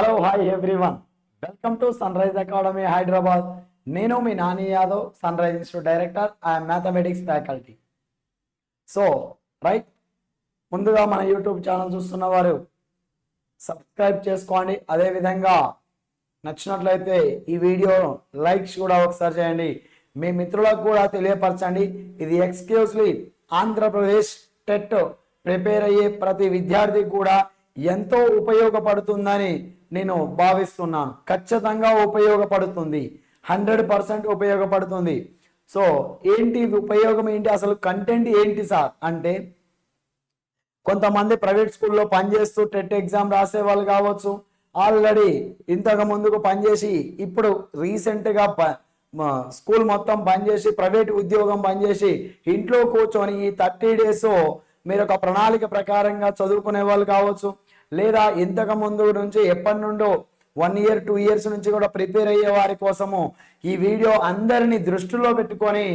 Hello hi everyone welcome to Sunrise academy Hyderabad నేను మీ Nani Yadav Sunrise institute director I am mathematics faculty so right ముందుగా మన YouTube channel చూస్తున్న వారు subscribe చేసుకోండి. అదేవిధంగా నచ్చినట్లయితే ఈ వీడియో లైక్స్ కూడా ఒకసారి చేయండి. మీ మిత్రులకు కూడా తెలియపరచండి. ఇది ఎక్స్క్లూజ్లీ ఆంధ్రప్రదేశ్ టెట్ ప్రిపేర్ అయ్యే ప్రతి విద్యార్థి కూడా ఎంతో ఉపయోగపడుతుందని నేను భావిస్తున్నాను. ఖచ్చితంగా ఉపయోగపడుతుంది. హండ్రెడ్ పర్సెంట్ ఉపయోగపడుతుంది. సో ఏంటి ఉపయోగం ఏంటి? అసలు కంటెంట్ ఏంటి సార్? అంటే కొంతమంది ప్రైవేట్ స్కూల్లో పనిచేస్తూ టెట్ ఎగ్జామ్ రాసే వాళ్ళు కావచ్చు. ఆల్రెడీ ఇంతకు ముందుకు పనిచేసి ఇప్పుడు రీసెంట్గా ప- స్కూల్ మొత్తం పనిచేసి ప్రైవేట్ ఉద్యోగం పనిచేసి ఇంట్లో కూర్చొని ఈ థర్టీ డేస్ మీరు ఒక ప్రణాళిక ప్రకారంగా చదువుకునే వాళ్ళు కావచ్చు. లేదా ఇంతకు ముందు నుంచి ఎప్పటి నుండో వన్ ఇయర్ టూ ఇయర్స్ నుంచి కూడా ప్రిపేర్ అయ్యే వారి కోసము ఈ వీడియో అందరినీ దృష్టిలో పెట్టుకొని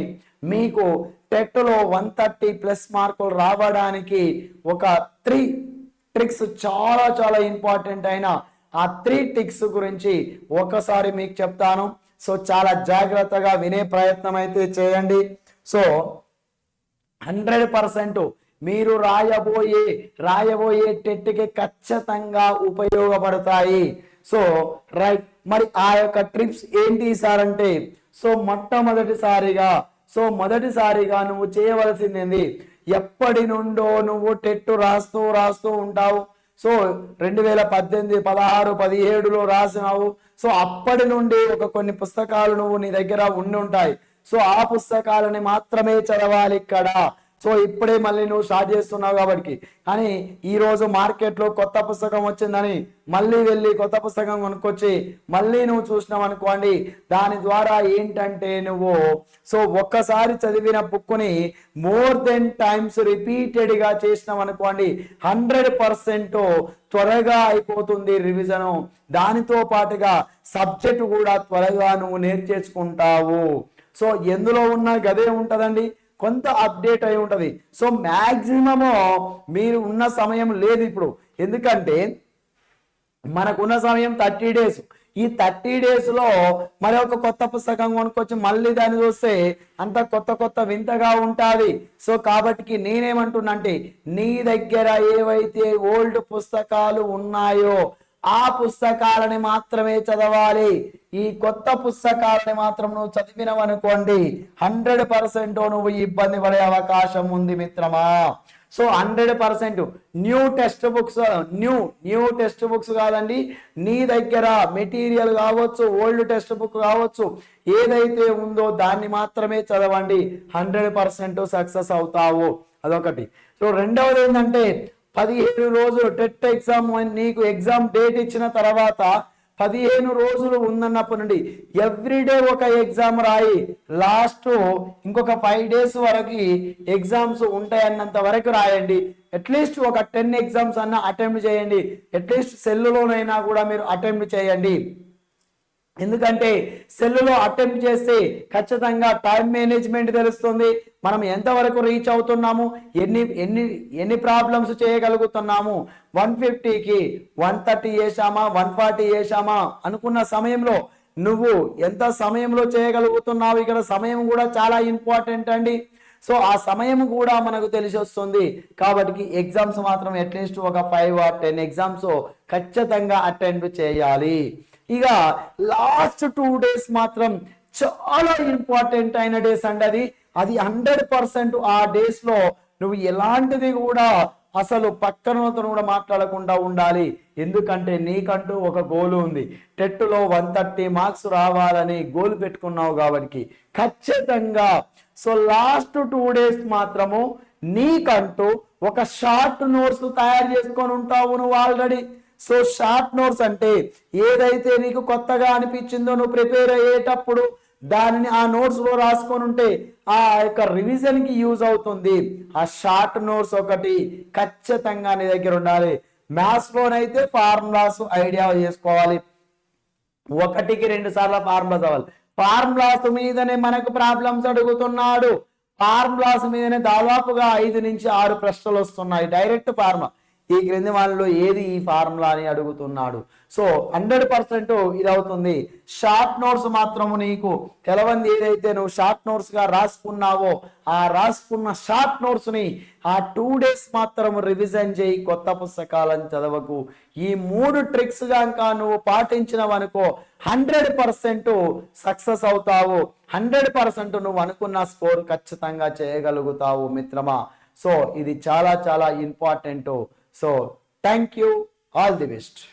మీకు టెట్లో వన్ థర్టీ ప్లస్ మార్కులు రావడానికి ఒక త్రీ ట్రిక్స్ చాలా చాలా ఇంపార్టెంట్ అయిన ఆ త్రీ ట్రిక్స్ గురించి ఒకసారి మీకు చెప్తాను. సో చాలా జాగ్రత్తగా వినే ప్రయత్నం అయితే చేయండి. సో హండ్రెడ్ పర్సెంట్ మీరు రాయబోయే రాయబోయే టెట్కి ఖచ్చితంగా ఉపయోగపడతాయి. సో రైట్ మరి ఆ యొక్క ట్రిప్స్ ఏంటి సార్ అంటే సో మొట్టమొదటిసారిగా సో మొదటిసారిగా నువ్వు చేయవలసింది ఏంది? ఎప్పటి నుండో నువ్వు టెట్టు రాస్తూ రాస్తూ ఉంటావు. సో రెండు వేల పద్దెనిమిది పదహారు పదిహేడులో రాసినావు. సో అప్పటి నుండి ఒక కొన్ని పుస్తకాలు నువ్వు నీ దగ్గర ఉండి ఉంటాయి. సో ఆ పుస్తకాలని మాత్రమే చదవాలి ఇక్కడ. సో ఇప్పుడే మళ్ళీ నువ్వు స్టార్ట్ చేస్తున్నావు కాబట్టి. కానీ ఈరోజు మార్కెట్లో కొత్త పుస్తకం వచ్చిందని మళ్ళీ వెళ్ళి కొత్త పుస్తకం కొనుక్కొచ్చి మళ్ళీ నువ్వు చూసినావు అనుకోండి దాని ద్వారా ఏంటంటే నువ్వు సో ఒక్కసారి చదివిన బుక్ని మోర్ దెన్ టైమ్స్ రిపీటెడ్గా చేసినావు అనుకోండి హండ్రెడ్ పర్సెంట్ త్వరగా అయిపోతుంది రివిజను. దానితో పాటుగా సబ్జెక్ట్ కూడా త్వరగా నువ్వు నేర్చేసుకుంటావు. సో ఎందులో ఉన్న గదే ఉంటుందండి? కొంత అప్డేట్ అయి ఉంటుంది. సో మ్యాక్సిమము మీరు ఉన్న సమయం లేదు ఇప్పుడు. ఎందుకంటే మనకున్న సమయం థర్టీ డేస్ ఈ థర్టీ డేస్లో మరి ఒక కొత్త పుస్తకం కొనుక్కొచ్చి మళ్ళీ దాన్ని చూస్తే అంత కొత్త కొత్త వింతగా ఉంటుంది. సో కాబట్టి నేనేమంటున్నా అంటే నీ దగ్గర ఏవైతే ఓల్డ్ పుస్తకాలు ఉన్నాయో ఆ పుస్తకాలని మాత్రమే చదవాలి. ఈ కొత్త పుస్తకాలని మాత్రం నువ్వు చదివినవనుకోండి హండ్రెడ్ పర్సెంట్ నువ్వు ఇబ్బంది పడే అవకాశం ఉంది మిత్రమా? So hundred percent new textbooks new new textbooks కాదండి నీ దగ్గర మెటీరియల్ కావచ్చు ఓల్డ్ టెక్స్ట్ బుక్ కావచ్చు ఏదైతే ఉందో దాన్ని మాత్రమే చదవండి హండ్రెడ్ పర్సెంట్ సక్సెస్ అవుతావు. అదొకటి. సో రెండవది ఏంటంటే పదిహేను రోజులు టెట్ ఎగ్జామ్ నీకు ఎగ్జామ్ డేట్ ఇచ్చిన తర్వాత పదిహేను రోజులు ఉందన్నప్పటి నుండి ఎవ్రీడే ఒక ఎగ్జామ్ రాయి. లాస్ట్ ఇంకొక ఫైవ్ డేస్ వరకు ఎగ్జామ్స్ ఉంటాయన్నంత వరకు రాయండి. అట్లీస్ట్ ఒక టెన్ ఎగ్జామ్స్ అన్న అటెంప్ట్ చేయండి. అట్లీస్ట్ సెల్లులోనైనా కూడా మీరు అటెంప్ట్ చేయండి. ఎందుకంటే సెల్లులో అటెంప్ట్ చేస్తే ఖచ్చితంగా టైం మేనేజ్మెంట్ తెలుస్తుంది. మనం ఎంతవరకు రీచ్ అవుతున్నాము ఎన్ని ఎన్ని ఎన్ని ప్రాబ్లమ్స్ చేయగలుగుతున్నాము. వన్ ఫిఫ్టీకి వన్ థర్టీ వేసామా వన్ ఫార్టీ వేసామా అనుకున్న సమయంలో నువ్వు ఎంత సమయంలో చేయగలుగుతున్నావు ఇక్కడ సమయం కూడా చాలా ఇంపార్టెంట్ అండి. సో ఆ సమయం కూడా మనకు తెలిసి వస్తుంది. కాబట్టి ఎగ్జామ్స్ మాత్రం అట్లీస్ట్ ఒక ఫైవ్ ఆర్ టెన్ ఎగ్జామ్స్ ఖచ్చితంగా అటెండ్ చేయాలి. ఇక లాస్ట్ టూ డేస్ మాత్రం చాలా ఇంపార్టెంట్ అయిన డేస్ అండి అది. అది హండ్రెడ్ పర్సెంట్ ఆ డేస్లో నువ్వు ఎలాంటిది కూడా అసలు పక్కనతో కూడా మాట్లాడకుండా ఉండాలి. ఎందుకంటే నీకంటూ ఒక గోల్ ఉంది. టెట్లో వన్ థర్టీ మార్క్స్ రావాలని గోల్ పెట్టుకున్నావు కాబట్టి ఖచ్చితంగా. సో లాస్ట్ టూ డేస్ మాత్రము నీకంటూ ఒక షార్ట్ నోట్స్ తయారు చేసుకొని ఉంటావు నువ్వు ఆల్రెడీ సో షార్ట్ నోట్స్ అంటే ఏదైతే నీకు కొత్తగా అనిపించిందో నువ్వు ప్రిపేర్ అయ్యేటప్పుడు దానిని ఆ నోట్స్లో రాసుకొని ఉంటే ఆ యొక్క రివిజన్కి యూజ్ అవుతుంది. ఆ షార్ట్ నోట్స్ ఒకటి ఖచ్చితంగా నీ దగ్గర ఉండాలి. మ్యాథ్స్ లోనైతే ఫార్ములాస్ ఐడియా చేసుకోవాలి. ఒకటికి రెండు సార్లు ఫార్ములాస్ అవ్వాలి. ఫార్ములాస్ మీదనే మనకు ప్రాబ్లమ్స్ అడుగుతున్నాడు. ఫార్ములాస్ మీదనే దాదాపుగా ఐదు నుంచి ఆరు ప్రశ్నలు వస్తున్నాయి. Direct formula. ఈ క్రింది వాళ్ళలో ఏది ఈ ఫార్ములా అని అడుగుతున్నాడు. సో హండ్రెడ్ పర్సెంట్ ఇది అవుతుంది షార్ట్ నోట్స్ మాత్రము నీకు తెలవంది ఏదైతే నువ్వు షార్ట్ నోట్స్గా రాసుకున్నావో ఆ రాసుకున్న షార్ట్ నోట్స్ని ఆ టూ డేస్ మాత్రం రివిజన్ చేయి కొత్త పుస్తకాలను చదవకు. ఈ మూడు ట్రిక్స్ కనుక నువ్వు పాటించినవనుకో హండ్రెడ్ పర్సెంట్ సక్సెస్ అవుతావు. హండ్రెడ్ పర్సెంట్ నువ్వు అనుకున్న స్కోర్ ఖచ్చితంగా చేయగలుగుతావు మిత్రమా. సో ఇది చాలా చాలా important. So thank you. All the best.